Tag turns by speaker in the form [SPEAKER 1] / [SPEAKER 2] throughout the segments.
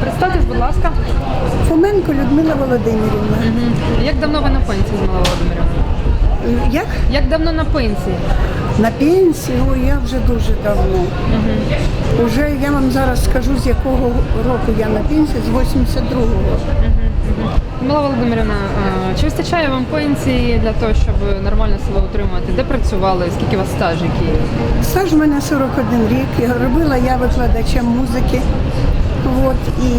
[SPEAKER 1] Представтесь, будь ласка.
[SPEAKER 2] Фоменко Людмила Володимирівна.
[SPEAKER 1] Як давно ви на пенсії, Змила Володимирівна?
[SPEAKER 2] Як?
[SPEAKER 1] Як давно на пенсії?
[SPEAKER 2] На пенсії? Ой, я вже дуже давно. Уже я вам зараз скажу, з якого року я на пенсії, з 82-го.
[SPEAKER 1] Змила Володимирівна, е, чи вистачає вам пенсії для того, щоб нормально себе утримувати? Де працювали? Скільки у вас стаж який?
[SPEAKER 2] Стаж у мене 41 рік. Робила я викладачем музики. От, і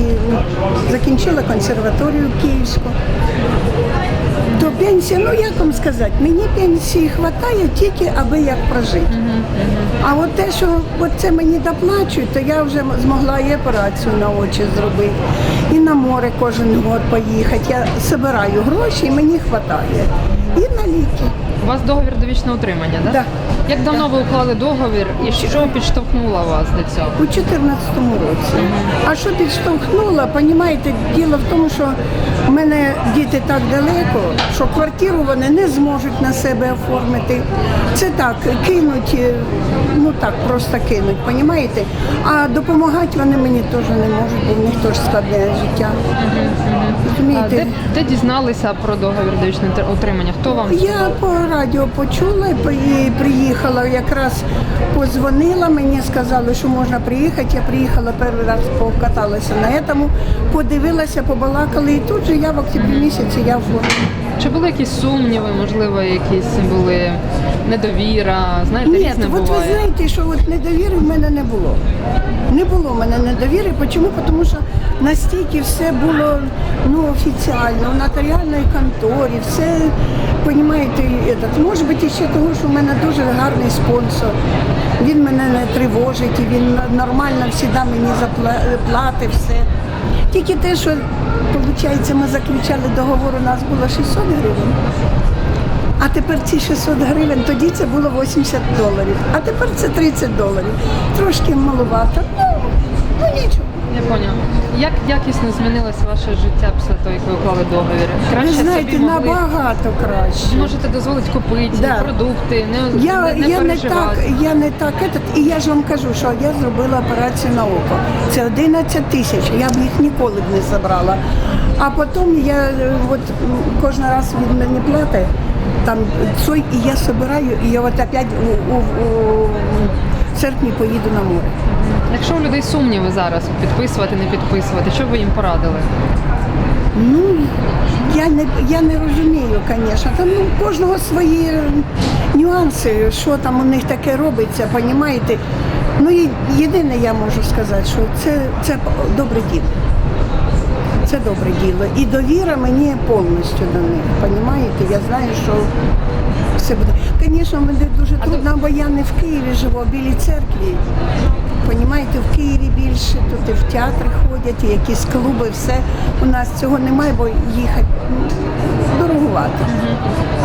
[SPEAKER 2] закінчила консерваторію Київську. До пенсії, ну як вам сказати, мені пенсії вистачає тільки аби як прожити. А от те, що от це мені доплачують, то я вже змогла і операцію на очі зробити, і на море кожен год поїхати. Я збираю гроші і мені вистачає. І на ліки.
[SPEAKER 1] У вас договір довічного утримання, так?
[SPEAKER 2] Да.
[SPEAKER 1] Як давно ви уклали договір і що підштовхнуло вас до цього?
[SPEAKER 2] У 2014 році. А що підштовхнуло, розумієте, діло в тому, що в мене діти так далеко, що квартиру вони не зможуть на себе оформити. Це так, кинуть, е, ну так, просто кинуть, розумієте? А допомагати вони мені теж не можуть, бо в них теж складне життя.
[SPEAKER 1] А де, де дізналися про договір довічного утр- утримання? Хто вам
[SPEAKER 2] Я радіо почула і приїхала, якраз позвонила, мені сказали, що можна приїхати. Я приїхала перший раз, покаталася на цьому, подивилася, побалакали, і тут же я в октябрі місяці я оформила.
[SPEAKER 1] Чи були якісь сумніви, можливо, якісь були недовіра? Знаєте,
[SPEAKER 2] Ні,
[SPEAKER 1] різне
[SPEAKER 2] от ви знаєте, що от недовіри в мене не було. Не було в мене недовіри. Чому? Тому що настільки все було ну, офіціально, в нотаріальній конторі, все, розумієте, може бути ще того, що в мене дуже гарний спонсор. Він мене не тривожить, він нормально завжди мені заплатить все. Тільки те, що виходить, ми заключали договор, у нас було 600 гривень. А тепер ці 600 гривень, тоді це було 80 доларів, а тепер це 30 доларів. Трошки маловато. Ну, ну нічого.
[SPEAKER 1] Я поняла. Як якісно змінилося ваше життя після того, як ви уклали договір?
[SPEAKER 2] Ви знаєте,
[SPEAKER 1] собі могли
[SPEAKER 2] набагато краще.
[SPEAKER 1] можете дозволити купити
[SPEAKER 2] Да.
[SPEAKER 1] продукти, не,
[SPEAKER 2] Я,
[SPEAKER 1] не, не
[SPEAKER 2] я не так,
[SPEAKER 1] переживати.
[SPEAKER 2] я не так, этот, і я ж вам кажу, що я зробила операцію на око. Це 11 тисяч, я б їх ніколи б не забрала. А потім я е, от м, кожен раз від мене платить, там цой, і я збираю, і я от опять у, у, у серпні поїду на море.
[SPEAKER 1] Якщо у людей сумніви зараз підписувати, не підписувати, що б ви їм порадили?
[SPEAKER 2] Ну, я не, я не розумію, звісно. Там ну, у кожного свої нюанси, що там у них таке робиться, розумієте? Ну, і єдине я можу сказати, що це, це добре діло. Це добре діло. І довіра мені повністю до них. Розумієте? Я знаю, що все буде. Звісно, мені дуже трудно, бо я не в Києві живу, а в Білій церкві. Києві більше, тут і в театри ходять, і якісь клуби, все. У нас цього немає, бо їхати дорогувати.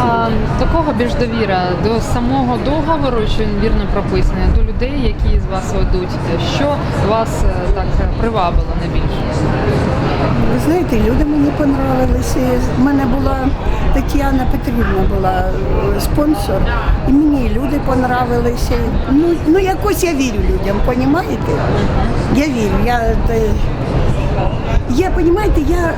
[SPEAKER 1] А до кого більш довіра? До самого договору, що він вірно прописаний, до людей, які з вас ведуть. Що вас е, так привабило найбільше?
[SPEAKER 2] Ви знаєте, люди мені понравилися. У мене була Тетяна Петрівна була е, спонсор, і мені люди понравилися. Ну, ну якось я вірю людям, понімаєте? Я вірю. Я, е, я понімаєте, я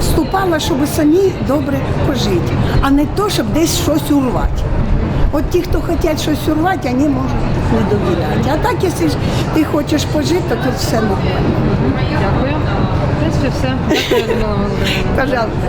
[SPEAKER 2] вступала, щоб самі добре пожити, а не то, щоб десь щось урвати. От ті, хто хочуть щось урвати, вони можуть не довіряти. А так, якщо ж ти хочеш пожити, то тут все нормально.
[SPEAKER 1] Дякую. В принципі, все. Дякую.
[SPEAKER 2] Пожалуйста.